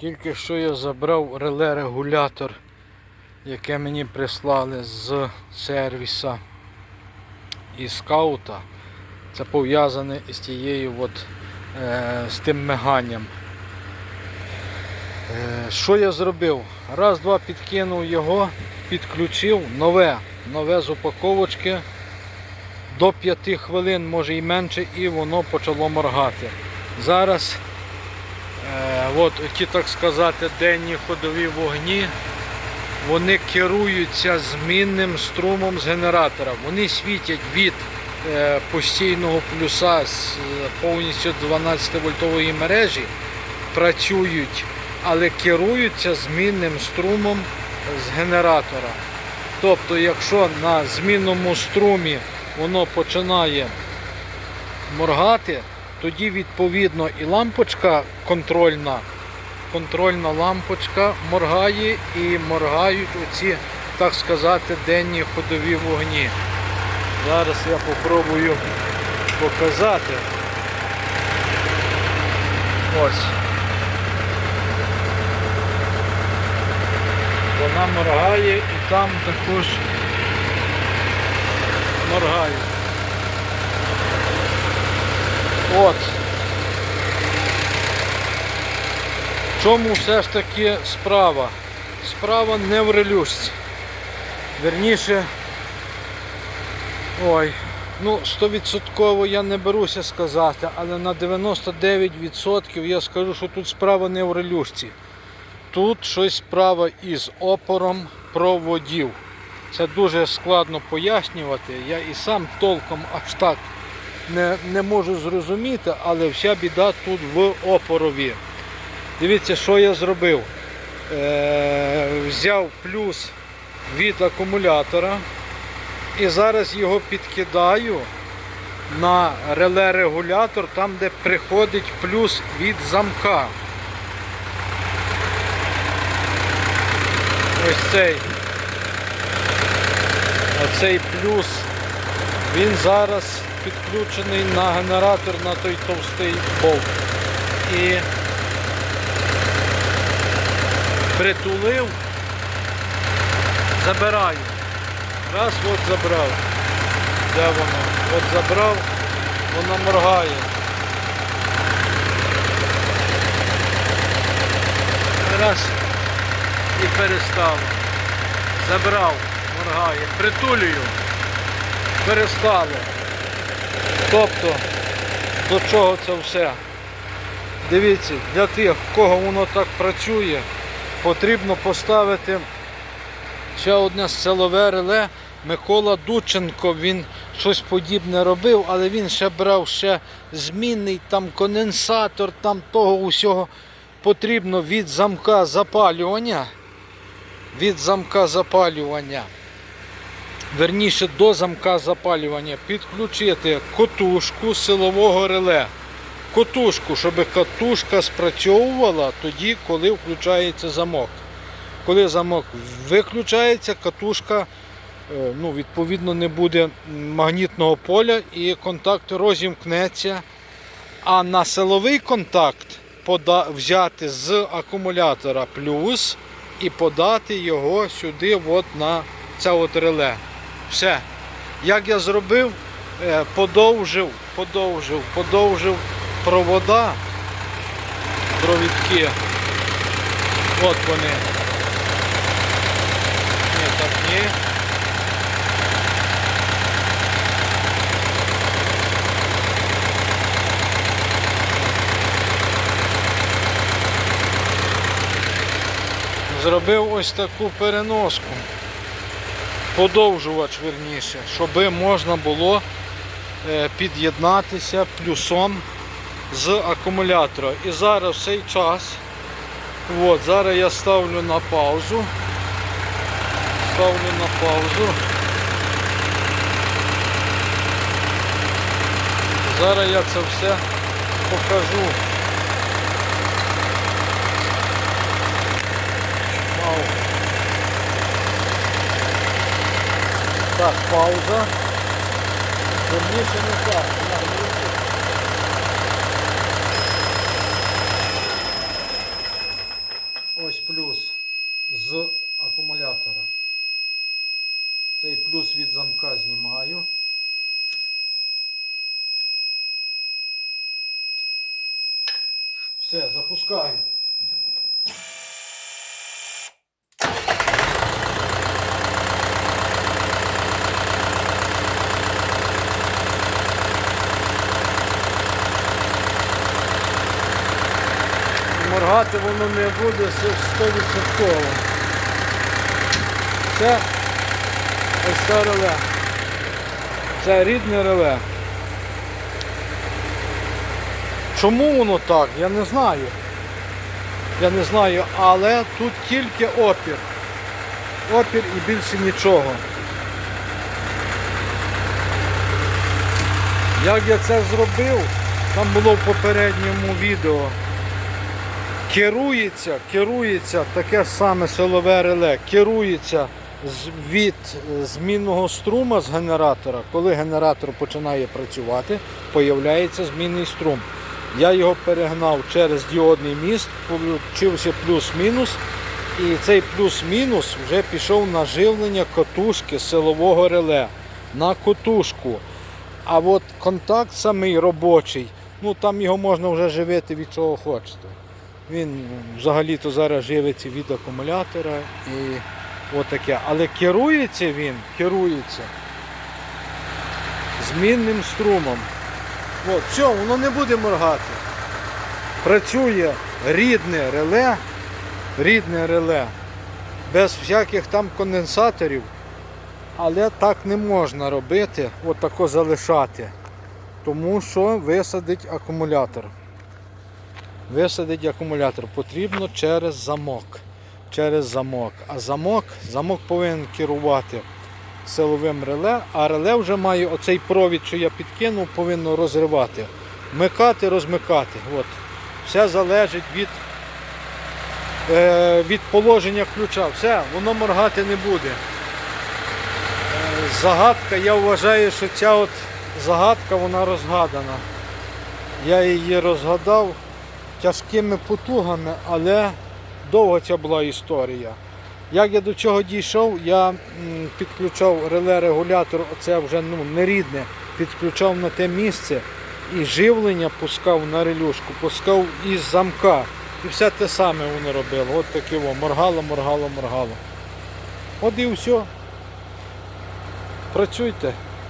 Тільки що я забрав реле-регулятор, яке мені прислали з сервіса і скаута. Це пов'язане з тією от, е, з тим миганням. Е, що я зробив? Раз, два підкинув його, підключив нове, нове з упаковочки. До 5 хвилин, може і менше, і воно почало моргати. Зараз от ті, так сказати, денні ходові вогні, вони керуються змінним струмом з генератора. Вони світять від е, постійного плюса з е, повністю 12 вольтової мережі, працюють, але керуються змінним струмом з генератора. Тобто, якщо на змінному струмі воно починає моргати, тоді відповідно і лампочка контрольна, контрольна лампочка моргає і моргають оці, так сказати, денні ходові вогні. Зараз я попробую показати. Ось. Вона моргає і там також моргає. От. В чому все ж таки справа? Справа не в релюшці. Верніше, ой, ну 100% я не беруся сказати, але на 99% я скажу, що тут справа не в релюшці. Тут щось справа із опором проводів. Це дуже складно пояснювати. Я і сам толком аж так не, не можу зрозуміти, але вся біда тут в опорові. Дивіться, що я зробив. Е, взяв плюс від акумулятора і зараз його підкидаю на реле-регулятор, там де приходить плюс від замка. Ось цей. Оцей плюс, він зараз підключений на генератор на той товстий болт. І притулив, забираю. Раз, от забрав. Де воно? От забрав, воно моргає. Раз і перестав. Забрав, моргає. Притулюю. Перестало. Тобто, до чого це все? Дивіться, для тих, кого воно так працює, потрібно поставити ще одне силове реле. Микола Дученко, він щось подібне робив, але він ще брав ще змінний там конденсатор, там того усього потрібно від замка запалювання. Від замка запалювання верніше до замка запалювання, підключити котушку силового реле. Котушку, щоб катушка спрацьовувала тоді, коли включається замок. Коли замок виключається, катушка е, ну, відповідно не буде магнітного поля і контакт розімкнеться. А на силовий контакт взяти з акумулятора плюс і подати його сюди от на це от реле. Все. Як я зробив, Е, подовжив, подовжив, подовжив провода, провідки. От вони. Ні, так ні. Зробив ось таку переноску подовжувач верніше, щоб можна було е, під'єднатися плюсом з акумулятора. І зараз цей час, от, зараз я ставлю на паузу. Ставлю на паузу. Зараз я це все покажу. Вау. Так, пауза. Верніше не так. на глибоко. плюс з акумулятора. Цей плюс від замка знімаю. Все, запускаю. Моргати воно не буде це 100%. Це ось це реле. Це рідне реле. Чому воно так? Я не знаю. Я не знаю, але тут тільки опір. Опір і більше нічого. Як я це зробив, там було в попередньому відео. Керується, керується таке саме силове реле, керується від змінного струма з генератора. Коли генератор починає працювати, появляється змінний струм. Я його перегнав через діодний міст, получився плюс-мінус, і цей плюс-мінус вже пішов на живлення котушки силового реле на котушку. А от контакт самий робочий, ну там його можна вже живити від чого хочете. Він взагалі-то зараз живиться від акумулятора і отаке. Але керується він, керується змінним струмом. От, все, воно не буде моргати. Працює рідне реле, рідне реле, без всяких там конденсаторів. Але так не можна робити, отако залишати. Тому що висадить акумулятор. Висадить акумулятор потрібно через замок. Через замок. А замок, замок повинен керувати силовим реле, а реле вже має оцей провід, що я підкинув, повинно розривати. Вмикати, розмикати. От. Все залежить від, е, від положення ключа. Все, воно моргати не буде. Е, Загадка, я вважаю, що ця от загадка вона розгадана. Я її розгадав тяжкими потугами, але довго ця була історія. Як я до чого дійшов, я підключав реле-регулятор, це вже ну, не рідне, підключав на те місце і живлення пускав на релюшку, пускав із замка. І все те саме воно робило. От таке во, моргало, моргало, моргало. От і все. Працюйте.